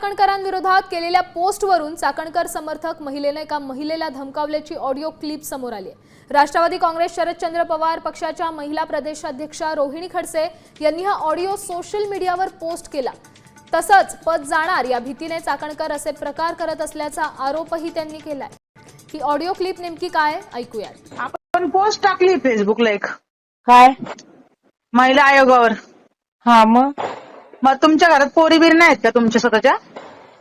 चाकणकरांविरोधात केलेल्या पोस्टवरून चाकणकर समर्थक महिलेने एका महिलेला धमकावल्याची ऑडिओ क्लिप समोर आली आहे. राष्ट्रवादी काँग्रेस शरदचंद्र पवार पक्षाच्या महिला प्रदेशाध्यक्षा रोहिणी खडसे यांनी हा ऑडिओ सोशल मीडियावर पोस्ट केला. तसंच पद जाणार या भीतीने चाकणकर असे प्रकार करत असल्याचा आरोपही त्यांनी केलाय. ही ऑडिओ क्लिप नेमकी काय? ऐकूयात. आपण पोस्ट टाकली फेसबुकला एक. काय? महिला आयोगावर. हा मग? मग तुमच्या घरात पोरी बिरी नाहीत का तुमच्या स्वतःच्या?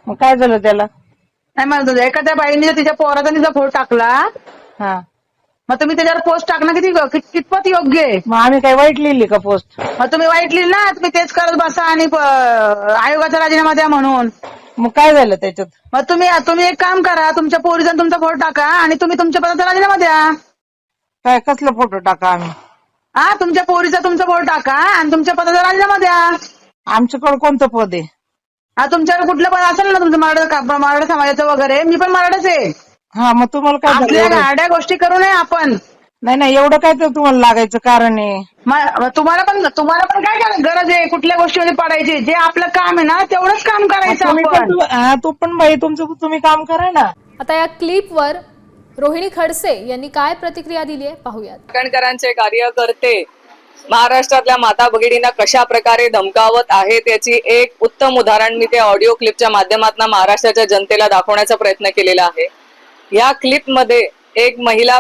मग काय झालं त्याला? नाही म्हणत होते, एखाद्या बाईने जर तिच्या पोराचा तिचा फोटो टाकला हा. मग तुम्ही त्याच्यावर पोस्ट टाकणं किती कित- कितपत योग्य आहे? मग आम्ही काय वाईट लिहिली का पोस्ट? मग तुम्ही वाईट लिहिलं ना तुम्ही तेच करत बसा आणि प- आयोगाचा राजीनामा द्या म्हणून. मग काय झालं त्याच्यात? मग तुम्ही तुम्ही एक काम करा तुमच्या पोरीचा तुमचा फोटो टाका आणि तुम्ही तुमच्या पदाचा राजीनामा द्या. काय कसला फोटो टाका आम्ही? हा तुमच्या पोरीचा तुमचा फोटो टाका आणि तुमच्या पदाचा राजीनामा द्या. आमच्याकडे कोणतं पद आहे? हा तुमच्याकडे कुठलं पद असेल ना तुमचं मराठा मराठा समाजाचं वगैरे मी पण मराठाच आहे. हा मग तुम्हाला काय झालं आपल्या एवढं? गाड्या गोष्टी करू नये आपण. नाही नाही एवढं काय तर तुम्हाला लागायचं कारण आहे? म- तुम्हाला पण तुम्हाला पण काय करायचं? गरज आहे? कुठल्या गोष्टीमध्ये पडायची? जे आपलं काम आहे ना तेवढंच काम करायचं तुम्ही पण आपण. तू- हा, तू पण बाई तुमचं तुम्ही काम करा ना. आता या क्लिपवर रोहिणी खडसे यांनी काय प्रतिक्रिया दिली आहे? पाहूयात. कणकरांचे कार्यकर्ते महाराष्ट्रातल्या माता भगिनींना कशा प्रकारे धमकावत आहे त्याची एक उत्तम उदाहरण मी त्या ऑडिओ क्लिपच्या माध्यमातून महाराष्ट्राच्या जनतेला दाखवण्याचा प्रयत्न केलेला आहे. या क्लिपमध्ये एक महिला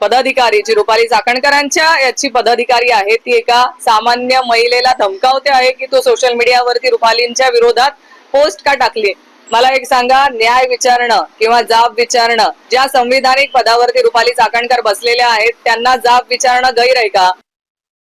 पदाधिकारी जी रुपाली चाकणकरांच्या याची पदाधिकारी आहे ती एका सामान्य महिलेला धमकावते आहे की तो सोशल मीडियावरती रुपालींच्या विरोधात पोस्ट का टाकली मला एक सांगा न्याय विचारणं किंवा जाब विचारणं ज्या संविधानिक पदावरती रुपाली चाकणकर बसलेल्या आहेत त्यांना जाब विचारणं गैर आहे का?